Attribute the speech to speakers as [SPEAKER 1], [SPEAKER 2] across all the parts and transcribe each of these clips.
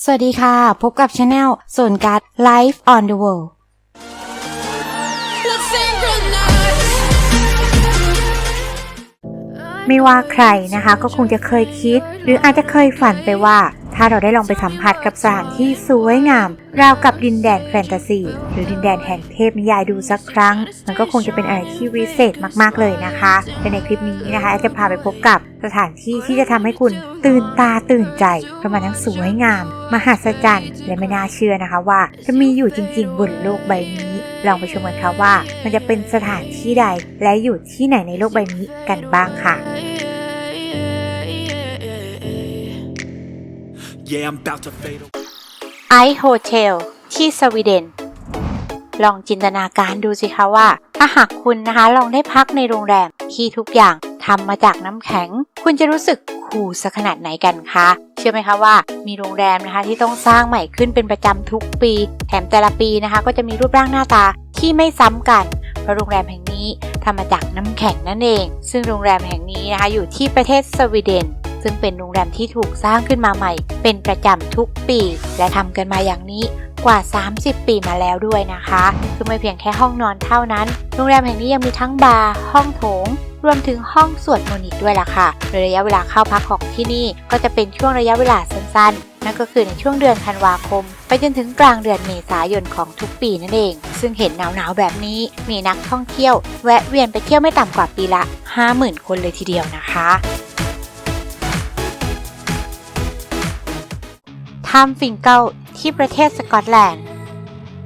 [SPEAKER 1] สวัสดีค่ะ พบกับช anel ส่วนการ Life on the World
[SPEAKER 2] ไม่ว่าใครนะคะ ก็คงจะเคยคิด หรืออาจจะเคยฝันไปว่า ถ้าเราได้ลองไปสัมผัสกับสถานที่สวยงาม ราวกับดินแดนแฟนตาซีหรือดินแดนแห่งเทพนิยายดูสักครั้ง มันก็คงจะเป็นอะไรที่วิเศษมากๆเลยนะคะแต่ในคลิปนี้นะคะจะพาไปพบกับสถานที่ที่จะทำให้คุณตื่นตาตื่นใจเพราะมันทั้งสวยงาม มหัศจรรย์ และไม่น่าเชื่อนะคะว่า จะมีอยู่จริง ๆ บนโลกใบนี้ ลองไปชมกันค่ะว่า มันจะเป็นสถานที่ใดและอยู่ที่ไหนในโลกใบนี้กันบ้างค่ะ
[SPEAKER 3] Yeah, I'm about to fade away.
[SPEAKER 2] ไอโฮเทลที่สวีเดน ลองจินตนาการดูสิคะว่า ถ้าหากคุณนะคะลองได้พักในโรงแรมที่ทุกอย่างทำมาจากน้ำแข็ง คุณจะรู้สึกคูลสักขนาดไหนกันคะ เชื่อไหมคะว่ามีโรงแรมนะคะที่ต้องสร้างใหม่ขึ้นเป็นประจำทุกปี แถมแต่ละปีนะคะ ก็จะมีรูปร่างหน้าตาที่ไม่ซ้ำกัน เพราะโรงแรมแห่งนี้ทำมาจากน้ำแข็งนั่นเอง ซึ่งโรงแรมแห่งนี้นะคะอยู่ที่ประเทศสวีเดน ซึ่งเป็นโรงแรมที่ถูกสร้างขึ้นมาใหม่ เป็นประจำทุกปี และทำกันมาอย่างนี้กว่า 30 ปีมาแล้วด้วยนะคะ คือไม่เพียงแค่ห้องนอนเท่านั้น โรงแรมแห่งนี้ยังมีทั้งบาร์ ห้องโถง รวมถึงห้องสวดมนต์อีกด้วยล่ะค่ะ โดยระยะเวลาเข้าพักของที่นี่ก็จะเป็นช่วงระยะเวลาสั้นๆ นั่นก็คือในช่วงเดือนธันวาคม ไปจนถึงกลางเดือนเมษายนของทุกปีนั่นเอง ซึ่งเห็นหนาวๆแบบนี้ มีนักท่องเที่ยว แวะเวียนไปเที่ยวไม่ต่ำกว่าปีละ 50,000 คนเลยทีเดียวนะคะ ถ้ำฟิงเกิลที่ประเทศสกอตแลนด์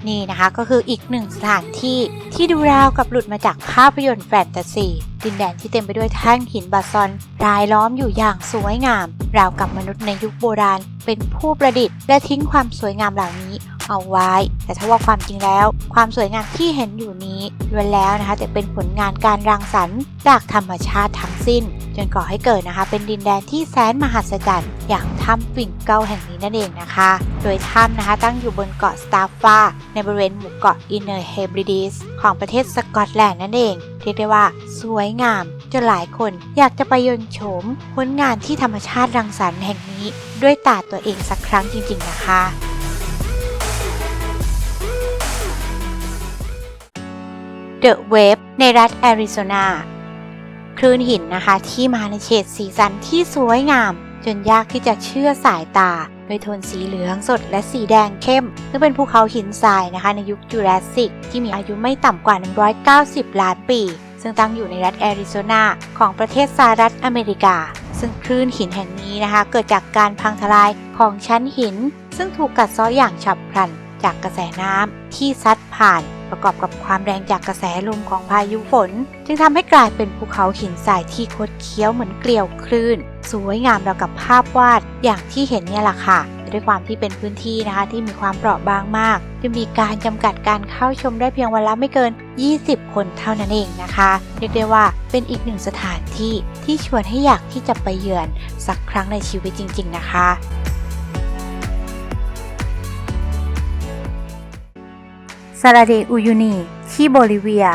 [SPEAKER 2] นี่นะคะก็คืออีกหนึ่งสถานที่ที่ดูราวกับหลุดมาจากภาพยนตร์แฟนตาซีดินแดนที่เต็มไปด้วยแท่งหินบาซอนรายล้อมอยู่อย่างสวยงาม ราวกับมนุษย์ในยุคโบราณ เป็นผู้ประดิษฐ์ และทิ้งความสวยงามเหล่านี้เอาไว้ แต่ถ้าว่าความจริงแล้ว ความสวยงามที่เห็นอยู่นี้ล้วนแล้วนะคะจะเป็นผลงานการรังสรรค์จากธรรมชาติทั้งสิ้น จนก่อให้เกิดนะคะ เป็นดินแดนที่แสนมหัศจรรย์อย่างถ้ำปิ่งเกาแห่งนี้นั่นเองนะคะ โดยถ้ำนะคะตั้งอยู่บนเกาะสตาฟฟาในบริเวณหมู่เกาะอินเนอร์เฮบริดิสของประเทศสกอตแลนด์นั่นเองเรียกได้ว่าสวยงามจนหลายคนอยากจะไปยนโฉมผลงานที่ธรรมชาติรังสรรค์แห่งนี้ ด้วยตาตัวเองสักครั้งจริง ๆ นะคะ The Wave ในรัฐแอริโซนา คลื่นหินนะคะ ที่มาในเฉดสีสันที่สวยงาม จนยากที่จะเชื่อสายตาโดยโทนสีเหลืองสดและสีแดงเข้ม ซึ่งเป็นภูเขาหินทรายนะคะในยุคจูราสสิก ที่มีอายุไม่ต่ำกว่า 190 ล้านปี ซึ่งตั้งอยู่ในรัฐแอริโซนาของประเทศสหรัฐอเมริกา ซึ่งคลื่นหินแห่งนี้นะคะ เกิดจากการพังทลายของชั้นหิน ซึ่งถูกกัดเซาะอย่างฉับพลัน จากกระแสน้ำที่ซัดผ่านประกอบกับความแรงจากกระแสลมของพายุฝน จึงทำให้กลายเป็นภูเขาหินทรายที่คดเคี้ยวเหมือนเกลียวคลื่น สวยงามราวกับภาพวาดอย่างที่เห็นเนี่ยแหละค่ะด้วยความที่เป็นพื้นที่นะคะที่มีความเปราะบางมากจึงมีการจำกัดการเข้าชมได้เพียงวันละไม่เกิน 20 คนเท่านั้นเองนะคะ เรียกได้ว่าเป็นอีกหนึ่งสถานที่ที่ชวนให้อยากที่จะไปเยือนสักครั้งในชีวิตจริง ๆ นะคะ ซาลาเดอูยูนีที่โบลิเวีย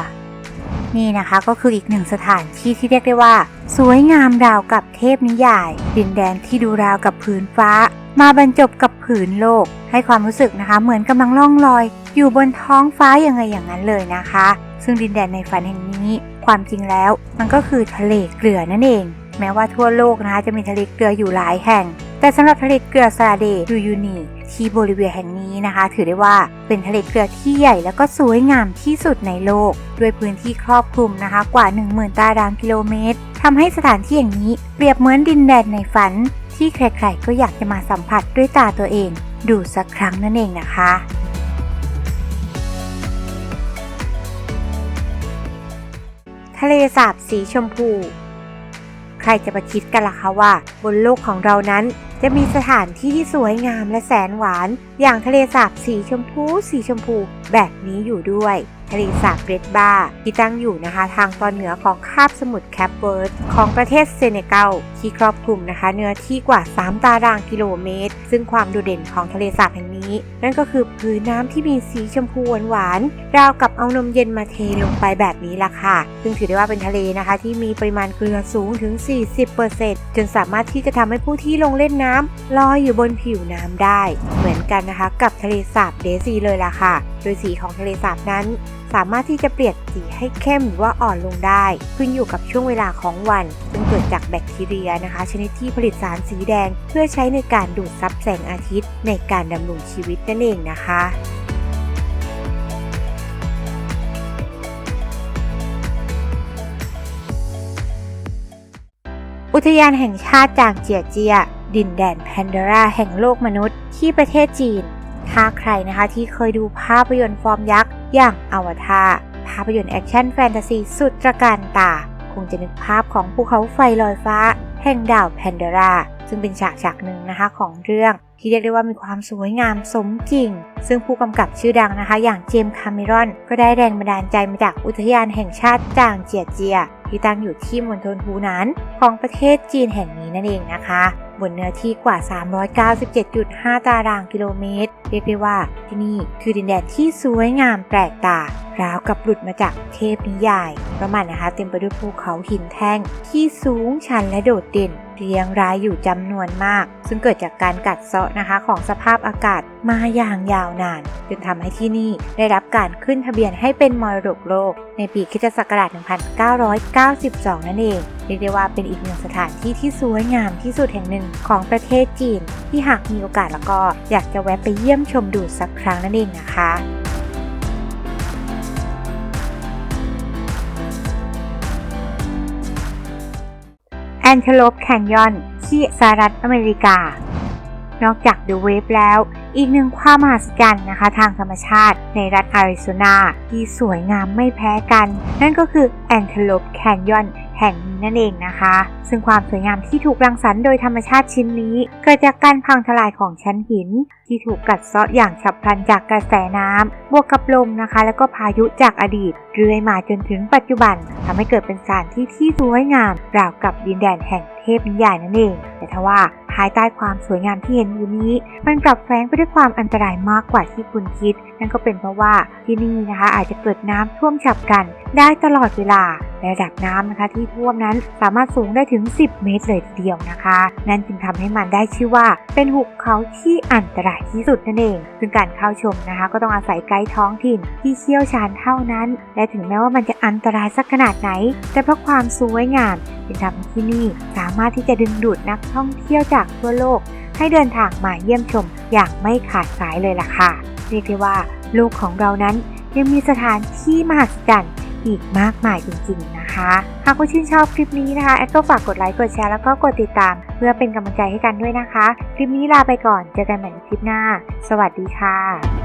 [SPEAKER 2] นี่นะคะก็คืออีกหนึ่งสถานที่ที่เรียกได้ว่า สวยงามราวกับเทพนิยาย ดินแดนที่ดูราวกับผืนฟ้า มาบรรจบกับผืนโลก ให้ความรู้สึกนะคะ เหมือนกำลังล่องลอย อยู่บนท้องฟ้าอย่างไงอย่างนั้นเลยนะคะ ซึ่งดินแดนในฝันแห่งนี้ ความจริงแล้ว มันก็คือทะเลเกลือนั่นเอง แม้ว่าทั่วโลกนะคะจะมีทะเลเกลืออยู่หลายแห่ง แต่สำหรับทะเลเกลือซาลาเดดูยูนีที่โบลิเวียแห่งนี้นะคะ ถือได้ว่าเป็นทะเลเกลือที่ใหญ่แล้วก็สวยงามที่สุดในโลก ด้วยพื้นที่ครอบคลุมนะคะกว่า 10,000 ตารางกิโลเมตรทำให้สถานที่อย่างนี้เปรียบเหมือนดินแดนในฝัน ที่ใครๆก็อยากจะมาสัมผัสด้วยตาตัวเอง ดูสักครั้งนั่นเองนะคะทะเลสาบสีชมพู ใครจะมาคิดกันล่ะคะว่า บนโลกของเรานั้น จะมีสถานที่ที่สวยงามและแสนหวาน อย่างทะเลสาบสีชมพูสีชมพูแบบนี้อยู่ด้วย ทะเลสาบเรดบาร์ที่ตั้งอยู่นะคะทางตอนเหนือของคาบสมุทรแคปเวิร์ดของประเทศเซเนกัลที่ครอบคลุมนะคะ เนื้อที่กว่า 3 ตารางกิโลเมตร ซึ่งความโดดเด่นของทะเลสาบแห่งนี้ นั่นก็คือพื้นน้ำที่มีสีชมพูหวานๆราวกับเอานมเย็นมาเทลงไปแบบนี้ล่ะค่ะ ซึ่งถือได้ว่าเป็นทะเลนะคะ ที่มีปริมาณเกลือสูงถึง 40%จนสามารถที่จะทำให้ผู้ที่ลงเล่นน้ำลอยอยู่บนผิวน้ำได้เหมือน กันนะคะ กับทะเลสาบเดซีเลยล่ะค่ะ โดยสีของทะเลสาบนั้น สามารถที่จะเปลี่ยนสีให้เข้มหรือว่าอ่อนลงได้ ขึ้นอยู่กับช่วงเวลาของวันซึ่งเกิดจากแบคทีเรียนะคะ ชนิดที่ผลิตสารสีแดง เพื่อใช้ในการดูดซับแสงอาทิตย์ ในการดำรงชีวิตนั่นเองนะคะอุทยานแห่งชาติจางเจียเจีย ดินแดนแพนดราแห่งโลกมนุษย์ที่ประเทศจีน ถ้าใครนะคะที่เคยดูภาพยนตร์ฟอร์มยักษ์อย่างอวตารภาพยนตร์แอคชั่นแฟนตาซีสุดตระการตา คงจะนึกภาพของภูเขาไฟลอยฟ้า แห่งดาวแพนดราซึ่งเป็นฉากฉากหนึ่งนะคะของเรื่องที่เรียกได้ว่ามีความสวยงามสมจริง ซึ่งผู้กำกับชื่อดังนะคะ อย่างเจมส์คาเมรอน ก็ได้แรงบันดาลใจมาจากอุทยานแห่งชาติจางเจียเจีย ที่ตั้งอยู่ที่มณฑลฮูหนานของประเทศจีนแห่งนี้นั่นเองนะคะ บนเนื้อที่กว่า 397.5 ตารางกิโลเมตร เรียกได้ว่าที่นี่คือดินแดนที่สวยงามแปลกตาราวกับหลุดมาจากเทพนิยายประมาณนะคะ เต็มไปด้วยภูเขาหินแท่งที่สูงชันและโดดเด่น เรียงรายอยู่จำนวนมาก ซึ่งเกิดจากการกัดเซาะนะคะของสภาพอากาศมาอย่างยาวนานจนทำให้ที่นี่ได้รับการขึ้นทะเบียนให้เป็นมรดกโลก ในปีคริสตศักราช1992 นั่นเองเรียกได้ว่าเป็นอีกหนึ่งสถานที่ที่สวยงามที่สุดแห่งหนึ่งของประเทศจีน ที่หากมีโอกาสแล้วก็อยากจะแวะไปเยี่ยมชมดูสักครั้งนั่นเองนะคะ นเทลปแคนยอนที่สหรัฐอเมริกา นอกจาก The Wave แล้ว อีกหนึ่งความมหัศจรรย์นะคะทางธรรมชาติในรัฐอาริโซนาที่สวยงามไม่แพ้กัน นั่นก็คือ Antelope Canyon แห่งนี้นั่นเองนะคะ ซึ่งความสวยงามที่ถูกรังสรรค์โดยธรรมชาติชิ้นนี้ เกิดจากการพังทลายของชั้นหิน ที่ถูกกัดเซาะอย่างฉับพลันจากกระแสน้ำบวกกับลมนะคะ แล้วก็พายุจากอดีตเรื่อยมาจนถึงปัจจุบัน ทำให้เกิดเป็นสถานที่ที่สวยงามราวกับดินแดนแห่งเทพนิยายนั่นเอง แต่ทว่าภายใต้ความสวยงามที่เห็นอยู่นี้ มันกลับแฝงไปด้วยความอันตรายมากกว่าที่คุณคิด นั่นก็เป็นเพราะว่าที่นี่นะคะอาจจะเกิดน้ำท่วมฉับพลัน ได้ตลอดเวลาและระดับน้ำนะคะที่ท่วมนั้นสามารถสูงได้ถึง 10 เมตรเลยทีเดียวนะคะ นั่นจึงทำให้มันได้ชื่อว่า เป็นหุบเขาที่อันตรายที่สุดนั่นเอง ซึ่งการเข้าชมนะคะ ก็ต้องอาศัยไกด์ท้องถิ่นที่เชี่ยวชาญเท่านั้น และถึงแม้ว่ามันจะอันตรายสักขนาดไหน แต่เพราะความสวยงามจึงทำให้ที่นี่สามารถที่จะดึงดูดนักท่องเที่ยวจากทั่วโลก ให้เดินทางมาเยี่ยมชมอย่างไม่ขาดสายเลยล่ะค่ะ เรียกได้ว่าลูกของเรานั้นยังมีสถานที่มหัศจรรย์อีกมากมายจริงๆนะคะ หากคุณชื่นชอบคลิปนี้นะคะแอดก็ฝากกดไลค์ กดแชร์ แล้วก็กดติดตาม เพื่อเป็นกำลังใจให้กันด้วยนะคะ คลิปนี้ลาไปก่อน เจอกันใหม่ในคลิปหน้า สวัสดีค่ะ